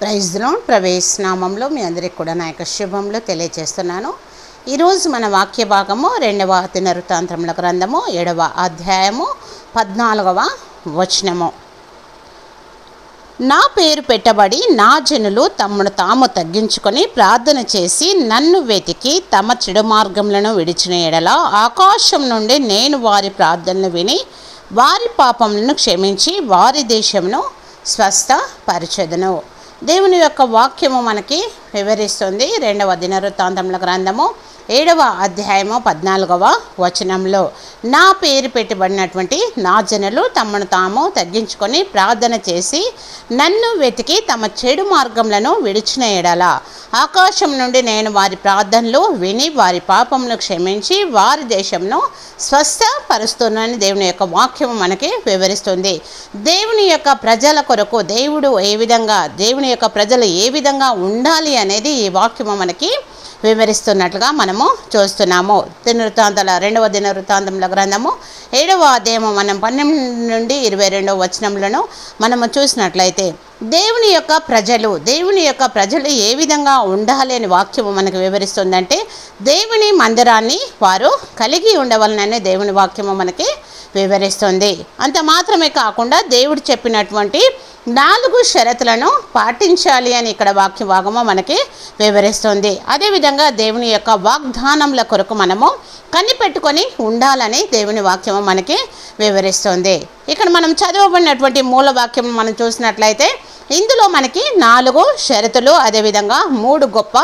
ప్రైజ్లో ప్రవేశ నామంలో మీ అందరికి కూడా నా యొక్క శుభంలో తెలియజేస్తున్నాను. ఈరోజు మన వాక్య భాగము రెండవ దినవృత్తాంతముల గ్రంథము ఏడవ అధ్యాయము పద్నాలుగవ వచనము. నా పేరు పెట్టబడి నా జనులు తమను తాము తగ్గించుకొని ప్రార్థన చేసి నన్ను వెతికి తమ చెడు మార్గములను విడిచిన ఎడల ఆకాశం నుండి నేను వారి ప్రార్థనలు విని వారి పాపములను క్షమించి వారి దేశమును స్వస్థపరచెదను. దేవుని యొక్క వాక్యము మనకి వివరిస్తుంది. రెండవ దినవృత్తాంతముల గ్రంథము ఏడవ అధ్యాయము పద్నాలుగవ వచనంలో నా పేరు పెట్టబడినటువంటి నా జనులు తమను తాము తగ్గించుకొని ప్రార్థన చేసి నన్ను వెతికి తమ చెడు మార్గములను విడిచిన ఎడల. ఆకాశం నుండి నేను వారి ప్రార్థనలు విని వారి పాపమును క్షమించి వారి దేశంను స్వస్థపరుస్తున్నానని దేవుని యొక్క వాక్యము మనకి వివరిస్తుంది. దేవుని యొక్క ప్రజల కొరకు దేవుడు ఏ విధంగా దేవుని యొక్క ప్రజలు ఏ విధంగా ఉండాలి అనేది ఈ వాక్యము మనకి వివరిస్తున్నట్లుగా మనము చూస్తున్నాము. దినవృత్తాంతాల రెండవ దినవృత్తాంతముల గ్రంథము. ఏడవ అధ్యాయము మనం పన్నెండు నుండి ఇరవై రెండవ వచనములను మనము చూసినట్లయితే దేవుని యొక్క ప్రజలు దేవుని యొక్క ప్రజలు ఏ విధంగా ఉండాలి అని వాక్యము మనకు వివరిస్తుందంటే దేవుని మందిరాన్ని వారు కలిగి ఉండవలననే దేవుని వాక్యము మనకి వివరిస్తుంది. అంత మాత్రమే కాకుండా దేవుడు చెప్పినటువంటి నాలుగు షరతులను పాటించాలి అని ఇక్కడ వాక్య భాగము మనకి వివరిస్తుంది. అదేవిధంగా దేవుని యొక్క వాగ్దానముల కొరకు మనము కనిపెట్టుకొని ఉండాలని దేవుని వాక్యము మనకి వివరిస్తుంది. ఇక్కడ మనం చదవబడినటువంటి మూల వాక్యం మనం చూసినట్లయితే ఇందులో మనకి నాలుగు షరతులు అదేవిధంగా మూడు గొప్ప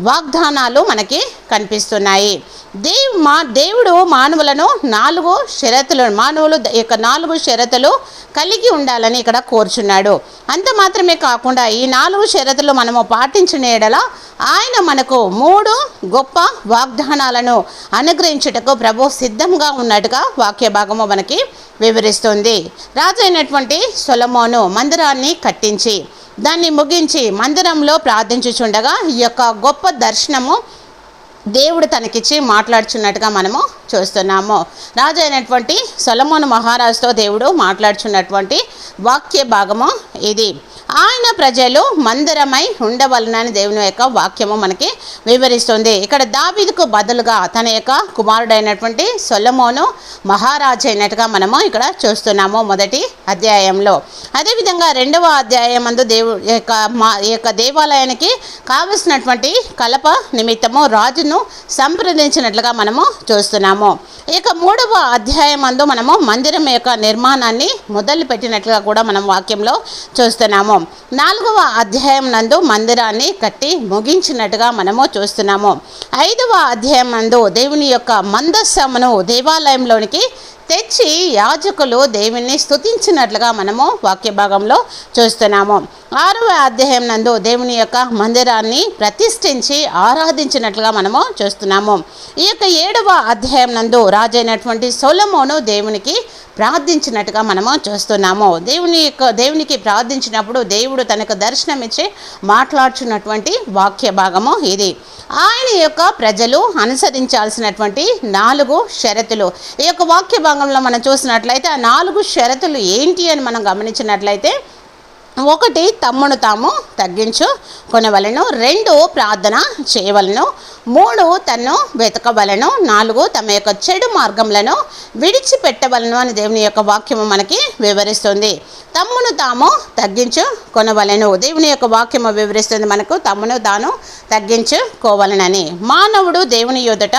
వాగ్దానాలు మనకి కనిపిస్తున్నాయి. దేవ్ మా దేవుడు మానవులను నాలుగు షరతులు మానవులు యొక్క నాలుగు షరతులు కలిగి ఉండాలని ఇక్కడ కోరుచున్నాడు. అంత మాత్రమే కాకుండా ఈ నాలుగు షరతులు మనము పాటించిన ఎడల ఆయన మనకు మూడు గొప్ప వాగ్దానాలను అనుగ్రహించుటకు ప్రభు సిద్ధంగా ఉన్నట్టుగా వాక్య భాగము మనకి వివరిస్తుంది. రాజు అయినటువంటి సొలమోను మందిరాన్ని కట్టించి దాన్ని ముగించి మందిరంలో ప్రార్థించుచుండగా ఈ యొక్క గొప్ప దర్శనము దేవుడు తనకిచ్చి మాట్లాడుచున్నట్టుగా మనము చూస్తున్నాము. రాజు అయినటువంటి సొలమోను మహారాజుతో దేవుడు మాట్లాడుచున్నటువంటి వాక్య భాగము ఇది. ఆయన ప్రజలు మందిరమై ఉండవలనని దేవుని యొక్క వాక్యము మనకి వివరిస్తుంది. ఇక్కడ దావీదుకు బదులుగా తన యొక్క కుమారుడైనటువంటి సొలమోను మహారాజు అయినట్టుగా మనము ఇక్కడ చూస్తున్నాము మొదటి అధ్యాయంలో. అదేవిధంగా రెండవ అధ్యాయం అందు దేవు యొక్క మా యొక్క దేవాలయానికి కావలసినటువంటి కలప నిమిత్తము రాజును సంప్రదించినట్లుగా మనము చూస్తున్నాము. ఇక మూడవ అధ్యాయం అందు మనము మందిరం యొక్క నిర్మాణాన్ని మొదలు పెట్టినట్లుగా కూడా మనం వాక్యంలో చూస్తున్నాము. నాలుగవ అధ్యాయం నందు మందిరాన్ని కట్టి ముగించినట్టుగా మనము చూస్తున్నాము. ఐదవ అధ్యాయం నందు దేవుని యొక్క మందస్సమును దేవాలయంలోనికి తెచ్చి యాజకులు దేవుణ్ణి స్థుతించినట్లుగా మనము వాక్య భాగంలో చూస్తున్నాము. ఆరవ అధ్యాయం నందు దేవుని యొక్క మందిరాన్ని ప్రతిష్ఠించి ఆరాధించినట్లుగా మనము చూస్తున్నాము. ఈ యొక్క ఏడవ అధ్యాయం నందు రాజైనటువంటి సొలమోను దేవునికి ప్రార్థించినట్టుగా మనము చూస్తున్నాము. దేవుని యొక్క దేవునికి ప్రార్థించినప్పుడు దేవుడు తనకు దర్శనమిచ్చి మాట్లాడుచున్నటువంటి వాక్య భాగము ఇది. ఆయన యొక్క ప్రజలు అనుసరించాల్సినటువంటి నాలుగు షరతులు. ఈ యొక్క వాక్య భాగంలో మనం చూసినట్లయితే ఆ నాలుగు షరతులు ఏంటి అని మనం గమనించినట్లయితే ఒకటి తమ్మును తాము తగ్గించు కొనవలను. రెండు ప్రార్థన చేయవలను. మూడు తన్ను వెతకవలను. నాలుగు తమ యొక్క చెడు మార్గములను విడిచిపెట్టవలను అని దేవుని యొక్క వాక్యము మనకి వివరిస్తుంది. తమ్మును తాము తగ్గించు కొనవలను. దేవుని యొక్క వాక్యము వివరిస్తుంది మనకు తమ్మును తాను తగ్గించుకోవలనని మానవుడు దేవుని యొదట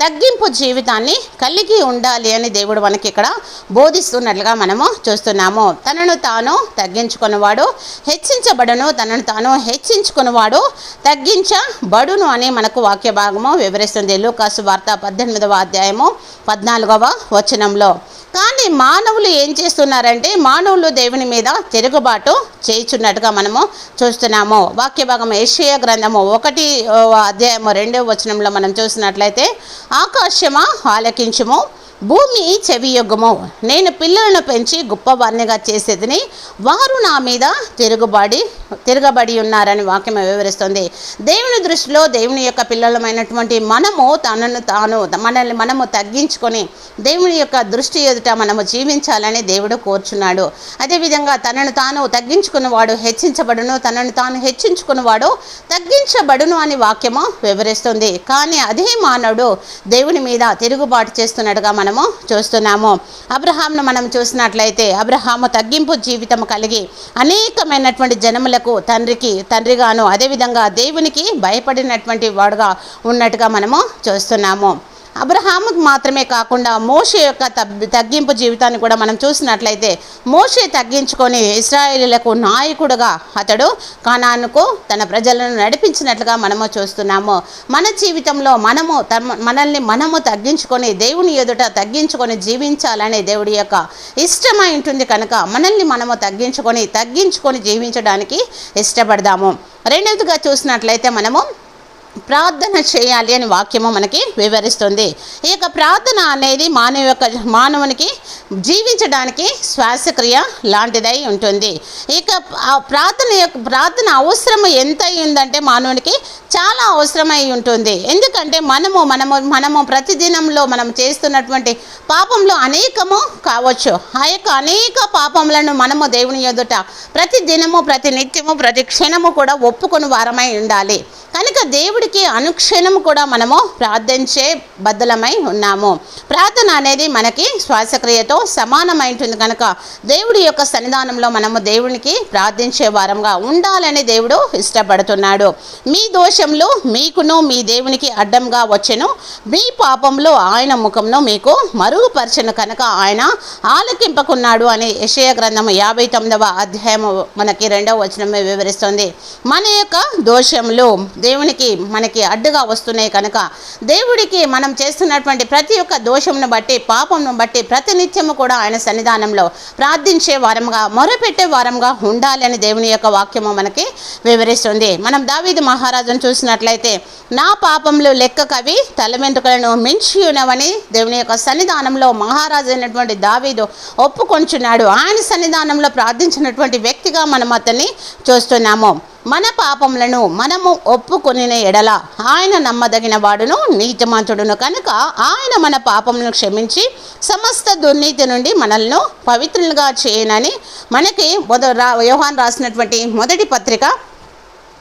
తగ్గింపు జీవితాన్ని కలిగి ఉండాలి అని దేవుడు మనకి ఇక్కడ బోధిస్తున్నట్లుగా మనము చూస్తున్నాము. తనను తాను తగ్గించుకున్నవాడు హెచ్చించబడును తనను తాను హెచ్చించుకున్నవాడు తగ్గించబడును అని మనకు వాక్య భాగము వివరిస్తుంది. లూకాసు వార్త పద్దెనిమిదవ అధ్యాయము పద్నాలుగవ వచనంలో. కానీ మానవులు ఏం చేస్తున్నారంటే మానవులు దేవుని మీద తిరుగుబాటు చేయుచున్నట్టుగా మనము చూస్తున్నాము. వాక్య భాగం ఏషియా గ్రంథము ఒకటి అధ్యాయము రెండవ వచనంలో మనం చూసినట్లయితే ఆకాశమా ఆలకించుము భూమి చెవియొగ్గము. నేను పిల్లలను పెంచి గొప్పవారినిగా చేసేదిని వారు నా మీద తిరుగుబాడి తిరగబడి ఉన్నారని వాక్యం వివరిస్తుంది. దేవుని దృష్టిలో దేవుని యొక్క పిల్లలమైనటువంటి మనము తనను తాను మనల్ని మనము తగ్గించుకొని దేవుని యొక్క దృష్టి ఎదుట మనము జీవించాలని దేవుడు కోరుచున్నాడు. అదేవిధంగా తనను తాను తగ్గించుకున్నవాడు హెచ్చించబడును తనను తాను హెచ్చించుకున్నవాడు తగ్గించబడును అని వాక్యము వివరిస్తుంది. కానీ అదే మానవుడు దేవుని మీద తిరుగుబాటు చేస్తున్నట్టుగా మనము చూస్తున్నాము. అబ్రహాంను మనం చూసినట్లయితే అబ్రహాము తగ్గింపు జీవితం కలిగి అనేకమైనటువంటి పిల్లలకు తండ్రికి తండ్రిగాను అదేవిధంగా దేవునికి భయపడినటువంటి వాడుగా ఉన్నట్టుగా మనము చూస్తున్నాము. అబ్రహాముకు మాత్రమే కాకుండా మోషే యొక్క తగ్- తగ్గింపు జీవితాన్ని కూడా మనం చూసినట్లయితే మోషే తగ్గించుకొని ఇస్రాయేలీలకు నాయకుడుగా అతడు కానానుకు తన ప్రజలను నడిపించినట్లుగా మనము చూస్తున్నాము. మన జీవితంలో మనము తమ మనల్ని మనము తగ్గించుకొని దేవుని ఎదుట తగ్గించుకొని జీవించాలనే దేవుడి యొక్క ఇష్టమై ఉంటుంది కనుక మనల్ని మనము తగ్గించుకొని తగ్గించుకొని జీవించడానికి ఇష్టపడదాము. రెండవదిగా చూసినట్లయితే మనము ప్రార్థన చేయాలి అని వాక్యము మనకి వివరిస్తుంది. ఈ యొక్క ప్రార్థన అనేది మానవ యొక్క మానవునికి జీవించడానికి శ్వాసక్రియ లాంటిదై ఉంటుంది. ఇక ప్రార్థన యొక్క ప్రార్థన అవసరం ఎంత అయిందంటే మానవునికి చాలా అవసరమై ఉంటుంది. ఎందుకంటే మనము మనము మనము ప్రతిదినంలో మనం చేస్తున్నటువంటి పాపంలో అనేకము కావచ్చు. ఆ యొక్క అనేక పాపములను మనము దేవుని ఎదుట ప్రతి దినము ప్రతి నిత్యము ప్రతి క్షణము కూడా ఒప్పుకొని వారమై ఉండాలి. కనుక దేవుడికి అనుక్షణము కూడా మనము ప్రార్థించే బద్దలమై ఉన్నాము. ప్రార్థన అనేది మనకి శ్వాసక్రియతో సమానమై ఉంటుంది కనుక దేవుడి యొక్క సన్నిధానంలో మనము దేవునికి ప్రార్థించే వారంగా ఉండాలని దేవుడు ఇష్టపడుతున్నాడు. మీ దోషంలో మీకును మీ దేవునికి అడ్డంగా వచ్చెను. మీ పాపంలో ఆయన ముఖంను మీకు మరుగుపరచను కనుక ఆయన ఆలకింపకున్నాడు అని యెషయా గ్రంథము యాభై తొమ్మిదవ అధ్యాయము మనకి రెండవ వచనమే వివరిస్తుంది. మన యొక్క దోషంలో దేవునికి మనకి అడ్డుగా వస్తున్నాయి కనుక దేవుడికి మనం చేస్తున్నటువంటి ప్రతి ఒక్క దోషమును బట్టి పాపమును బట్టి ప్రతినిత్యము కూడా ఆయన సన్నిధానంలో ప్రార్థించే వారంగా మొరపెట్టే వారంగా ఉండాలని దేవుని యొక్క వాక్యము మనకి వివరిస్తుంది. మనం దావీదు మహారాజును చూసినట్లయితే నా పాపములు లెక్క కవి తల మించి ఉన్నవని దేవుని యొక్క సన్నిధానంలో మహారాజు అయినటువంటి దావీదు ఒప్పుకొంచున్నాడు. ఆయన సన్నిధానంలో ప్రార్థించినటువంటి వ్యక్తిగా మనం అతన్ని చూస్తున్నాము. మన పాపములను మనము ఒప్పుకొనిన ఎడల ఆయన నమ్మదగిన వాడును నీతిమంతుడును కనుక ఆయన మన పాపములను క్షమించి సమస్త దుర్నీతి నుండి మనల్ని పవిత్రులుగా చేయనని మనకి మొద రా యోహాన్ రాసినటువంటి మొదటి పత్రిక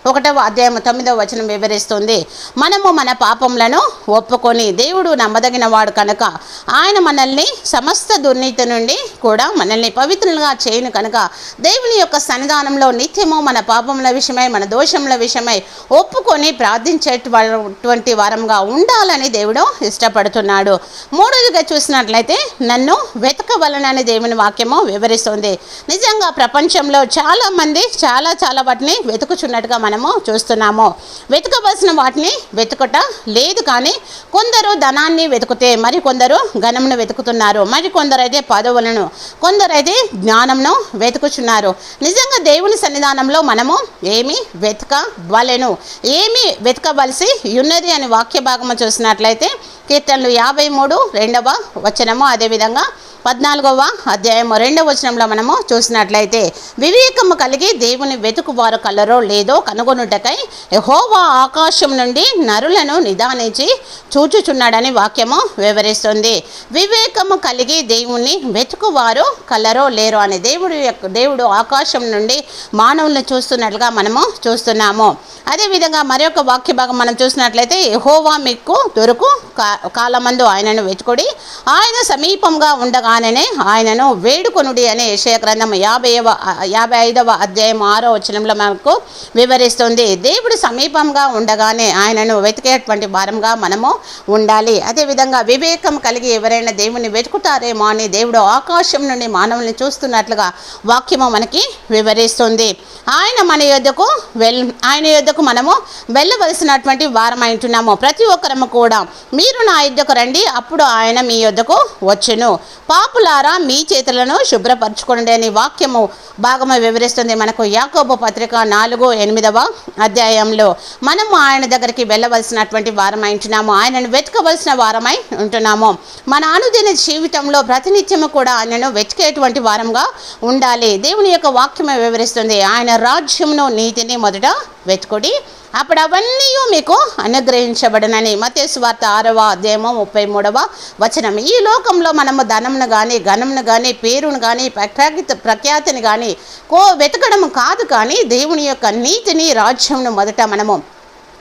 ఒకటవ అధ్యాయం తొమ్మిదవ వచనం వివరిస్తుంది. మనము మన పాపములను ఒప్పుకొని దేవుడు నమ్మదగిన వాడు కనుక ఆయన మనల్ని సమస్త దుర్నీతి నుండి కూడా మనల్ని పవిత్రులుగా చేయను కనుక దేవుని యొక్క సన్నిధానంలో నిత్యము మన పాపముల విషయమై మన దోషముల విషయమై ఒప్పుకొని ప్రార్థించేటువంటి వారంగా ఉండాలని దేవుడు ఇష్టపడుతున్నాడు. మూడవదిగా చూసినట్లయితే నన్ను వెతకవలనని దేవుని వాక్యము వివరిస్తుంది. నిజంగా ప్రపంచంలో చాలామంది చాలా చాలా వాటిని వెతుకుచున్నట్టుగా మనము చూస్తున్నాము. వెతకవలసిన వాటిని వెతుకుట లేదు కానీ కొందరు ధనాన్ని వెతుకుతే మరి కొందరు ఘనమును వెతుకుతున్నారు. మరి కొందరైతే పదవులను కొందరైతే జ్ఞానంను వెతుకుచున్నారు. నిజంగా దేవుని సన్నిధానంలో మనము ఏమి వెతకవలెను. ఏమి వెతకవలసి ఉన్నది అని వాక్య భాగము చూసినట్లయితే కీర్తనలు యాభై మూడు రెండవ వచనము అదేవిధంగా పద్నాలుగవ అధ్యాయము రెండవ వచనంలో మనము చూసినట్లయితే వివేకము కలిగి దేవుని వెతుకు వారు కలరో లేదో కనుగొనుటకై యెహోవా ఆకాశం నుండి నరులను నిదానించి చూచుచున్నాడని వాక్యము వివరిస్తుంది. వివేకము కలిగి దేవుని వెతుకువారు కలరో లేరో అని దేవుడు యొక్క దేవుడు ఆకాశం నుండి మానవులను చూస్తున్నట్లుగా మనము చూస్తున్నాము. అదేవిధంగా మరొక వాక్య భాగం మనం చూసినట్లయితే యెహోవా మీకు దొరుకు కా- కాలమందు ఆయనను వెతుకుడి ఆయన సమీపంగా ఉండగా ఆయనను వేడుకొనుడి అనే యెషయా గ్రంథం యాభైవ యాభై ఐదవ అధ్యాయం ఆరో వచనంలో మనకు వివరిస్తుంది. దేవుడు సమీపంగా ఉండగానే ఆయనను వెతికేటువంటి భారంగా మనము ఉండాలి. అదేవిధంగా వివేకం కలిగి ఎవరైనా దేవుని వెతుకుతారేమో అని దేవుడు ఆకాశం నుండి మానవుల్ని చూస్తున్నట్లుగా వాక్యము మనకి వివరిస్తుంది. ఆయన మన యొద్దకు వెల్ ఆయన యొద్దకు మనము వెళ్ళవలసినటువంటి వారం అంటున్నాము ప్రతి ఒక్కరము కూడా మీరు నా యొద్దకు రండి అప్పుడు ఆయన మీ యొద్దకు వచ్చును. పా పాపులారా మీ చేతులను శుభ్రపరచుకోండి అని వాక్యము భాగము వివరిస్తుంది మనకు యాకోబు పత్రిక నాలుగు ఎనిమిదవ అధ్యాయంలో. మనము ఆయన దగ్గరికి వెళ్ళవలసినటువంటి వారమై ఉంటున్నాము. ఆయనను వెతకవలసిన వారమై ఉంటున్నాము. మన అనుదిన జీవితంలో ప్రతినిత్యము కూడా ఆయనను వెతికేటువంటి వారంగా ఉండాలి. దేవుని యొక్క వాక్యమే వివరిస్తుంది. ఆయన రాజ్యమును నీతిని మొదట వెతుకుడి. అప్పుడు అవన్నీ మీకు అనుగ్రహించబడనని మతేసు వార్త ఆరవ అధ్యాయము ముప్పై మూడవ వచనం. ఈ లోకంలో మనము ధనమును కానీ ఘనమును కానీ పేరును కానీ ప్రఖ్యాతి ప్రఖ్యాతిని కానీ కో వెతకడం కాదు కానీ దేవుని యొక్క నీతిని రాజ్యంను మొదట మనము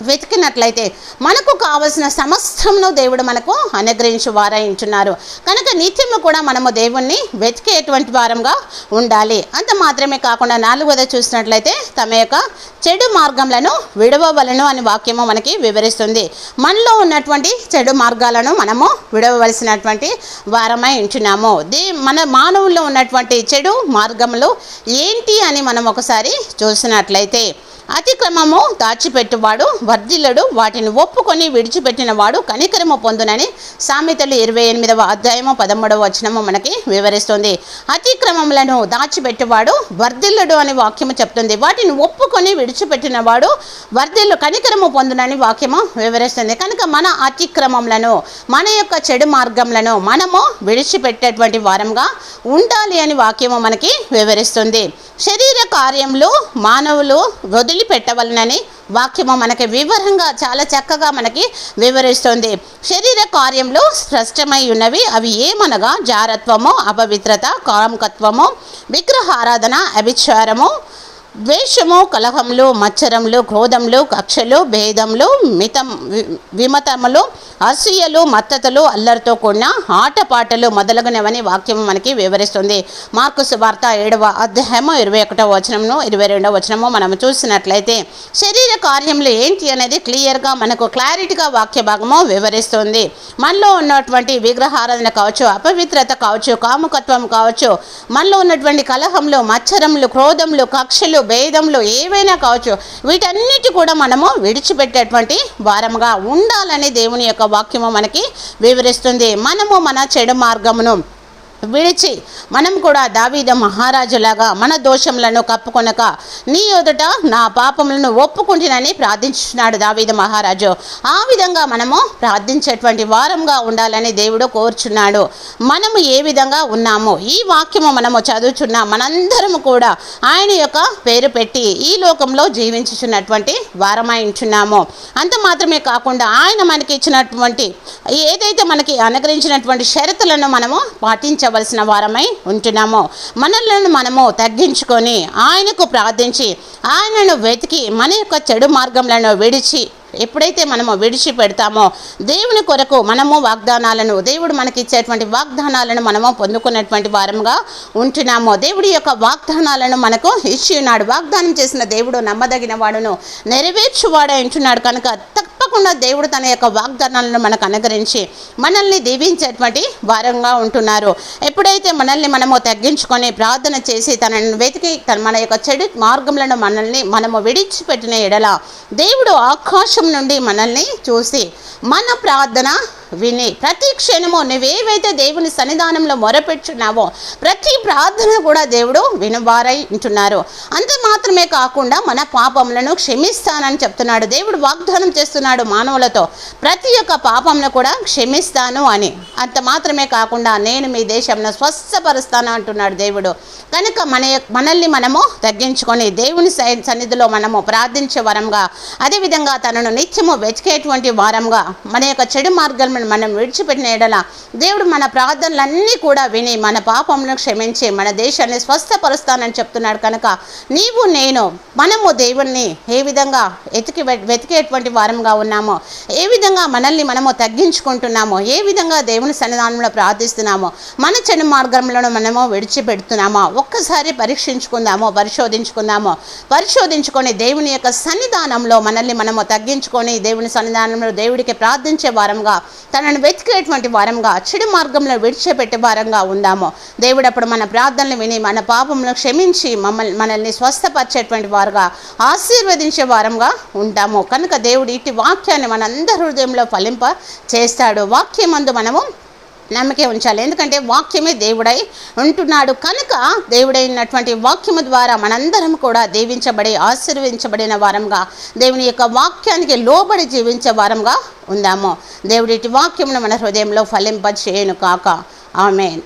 వెతికినట్లయితే మనకు కావలసిన సమస్తమును దేవుడు మనకు అనుగ్రహించి వారాయించున్నారు కనుక నిత్యము కూడా మనము దేవుణ్ణి వెతికేటువంటి వారంగా ఉండాలి. అంత మాత్రమే కాకుండా నాలుగోది చూసినట్లయితే తమ యొక్క చెడు మార్గంలను విడవవలను అని వాక్యము మనకి వివరిస్తుంది. మనలో ఉన్నటువంటి చెడు మార్గాలను మనము విడవవలసినటువంటి వారమై ఉంటున్నాము. దే మన మానవుల్లో ఉన్నటువంటి చెడు మార్గములు ఏంటి అని మనం ఒకసారి చూసినట్లయితే అతిక్రమము దాచిపెట్టువాడు వర్ధిల్లడు వాటిని ఒప్పుకొని విడిచిపెట్టినవాడు కనికరము పొందునని సామెతలు ఇరవై ఎనిమిదవ అధ్యాయము పదమూడవ వచనము మనకి వివరిస్తుంది. అతిక్రమములను దాచిపెట్టువాడు వర్ధిల్లడు అని వాక్యము చెప్తుంది. వాటిని ఒప్పుకొని విడిచిపెట్టినవాడు వర్ధిల్లు కనికరము పొందునని వాక్యము వివరిస్తుంది. కనుక మన అతిక్రమములను మన యొక్క చెడు మార్గములను మనము విడిచిపెట్టేటువంటి వారంగా ఉండాలి అని వాక్యము మనకి వివరిస్తుంది. శరీర కార్యములు మానవులు వదిలి పెట్టవలనని వాక్యము మనకి వివరంగా చాలా చక్కగా మనకి వివరిస్తుంది. శరీర కార్యములు స్పష్టమై ఉన్నవి అవి ఏమనగా జారత్వము అపవిత్రత కామకత్వము విగ్రహారాధన అభిచారము ద్వేషము కలహములు మచ్చరంలో క్రోధములు కక్షలు భేదములు మితం వి- విమతములు అసూయలు మత్తతలు అల్లరితో కూడిన ఆటపాటలు మొదలగునవని వాక్యం మనకి వివరిస్తుంది. మార్కు వార్త ఏడవ అధ్యాయము ఇరవై ఒకటో వచనము ఇరవై రెండవ వచనము మనం చూసినట్లయితే శరీర కార్యములు ఏంటి అనేది క్లియర్గా మనకు క్లారిటీగా వాక్య భాగము వివరిస్తుంది. మనలో ఉన్నటువంటి విగ్రహారాధన కావచ్చు అపవిత్రత కావచ్చు కాముకత్వం కావచ్చు మనలో ఉన్నటువంటి కలహంలో మచ్చరములు క్రోధములు కక్షలు భేదములు ఏవైనా కావచ్చు వీటన్నిటి కూడా మనము విడిచిపెట్టేటువంటి వారముగా ఉండాలని దేవుని యొక్క వాక్యము మనకి వివరిస్తుంది. మనము మన చెడు మార్గమును విడిచి మనం కూడా దావీద మహారాజులాగా మన దోషములను కప్పుకొనక నీ ఎదుట నా పాపములను ఒప్పుకుంటునని ప్రార్థించున్నాడు దావీద మహారాజు. ఆ విధంగా మనము ప్రార్థించేటువంటి వారంగా ఉండాలని దేవుడు కోరుచున్నాడు. మనము ఏ విధంగా ఉన్నామో ఈ వాక్యము మనము చదువుచున్న మనందరము కూడా ఆయన యొక్క పేరు పెట్టి ఈ లోకంలో జీవించుచున్నటువంటి వారమాయించున్నాము అంత మాత్రమే కాకుండా ఆయన మనకి ఇచ్చినటువంటి ఏదైతే మనకి అనుగ్రహించినటువంటి షరతులను మనము పాటించవలసిన వారమై ఉంటున్నాము. మనలను మనము తగ్గించుకొని ఆయనకు ప్రార్థించి ఆయనను వెతికి మన యొక్క చెడు మార్గములను విడిచి ఎప్పుడైతే మనము విడిచిపెడతామో దేవుని కొరకు మనము వాగ్దానాలను దేవుడు మనకి ఇచ్చేటువంటి వాగ్దానాలను మనము పొందుకున్నటువంటి వారముగా ఉంటున్నామో దేవుడి యొక్క వాగ్దానాలను మనకు ఇచ్చి ఉన్నాడు వాగ్దానం చేసిన దేవుడు నమ్మదగిన వాడును నెరవేర్చువాడే ఉంటున్నాడు కనుక తప్పకుండా దేవుడు తన యొక్క వాగ్దానాలను మనకు అనుగ్రహించి మనల్ని దీవించేటువంటి వారంగా ఉంటున్నారు. ఎప్పుడైతే మనల్ని మనము తగ్గించుకొని ప్రార్థన చేసి తనను వెతికి తన మన యొక్క చెడు మార్గములను మనల్ని మనము విడిచిపెట్టిన ఎడల దేవుడు ఆకాశం నుండి మనల్ని చూసి మన ప్రార్థన విని ప్రతి క్షణము నువ్వేవైతే దేవుని సన్నిధానంలో మొరపెట్టున్నావో ప్రతి ప్రార్థన కూడా దేవుడు వినవారై ఉంటున్నారు. అంత మాత్రమే కాకుండా మన పాపములను క్షమిస్తానని చెప్తున్నాడు. దేవుడు వాగ్దానం చేస్తున్నాడు మానవులతో ప్రతి ఒక్క పాపమును కూడా క్షమిస్తాను అని. అంత మాత్రమే కాకుండా నేను మీ దేశంలో స్వస్థపరుస్తాను అంటున్నాడు దేవుడు. కనుక మన మనల్ని మనము తగ్గించుకొని దేవుని సన్నిధిలో మనము ప్రార్థించే వరంగా అదేవిధంగా తనను నిత్యము వెతికేటువంటి వారంగా మన యొక్క చెడు మార్గాలను మనం విడిచిపెట్టిన ఎడల దేవుడు మన ప్రార్థనలన్నీ కూడా విని మన పాపములను క్షమించి మన దేశాన్ని స్వస్థపరుస్తానని చెప్తున్నాడు కనుక నీవు నేను మనము దేవుణ్ణి ఏ విధంగా ఎతికి వెతికేటువంటి వారంగా ఉన్నామో ఏ విధంగా మనల్ని మనము తగ్గించుకుంటున్నామో ఏ విధంగా దేవుని సన్నిధానంలో ప్రార్థిస్తున్నామో మన చెడు మార్గంలో మనము విడిచిపెడుతున్నామో ఒక్కసారి పరీక్షించుకుందామో పరిశోధించుకుందామో పరిశోధించుకొని దేవుని యొక్క సన్నిధానంలో మనల్ని మనము తగ్గించుకొని దేవుని సన్నిధానంలో దేవుడికి ప్రార్థించే వారంగా తనను వెతికేటువంటి వారంగా చెడు మార్గంలో విడిచిపెట్టే వారంగా ఉందాము. దేవుడు అప్పుడు మన ప్రార్థనలు విని మన పాపంలో క్షమించి మమ్మల్ని మనల్ని స్వస్థపరిచేటువంటి వారుగా ఆశీర్వదించే వారంగా ఉంటాము కనుక దేవుడు ఇటు వాక్యాన్ని మనందరి హృదయంలో ఫలింప చేస్తాడు వాక్యమందు మనము నమ్మకే ఉంచాలి. ఎందుకంటే వాక్యమే దేవుడై ఉంటున్నాడు. కనుక దేవుడైనటువంటి వాక్యము ద్వారా మనందరం కూడా దీవించబడి ఆశీర్వించబడిన వారంగా దేవుని యొక్క వాక్యానికి లోబడి జీవించే వారంగా ఉందాము. దేవుడి వాక్యమును మన హృదయంలో ఫలింప చేయను కాక. ఆమెన్.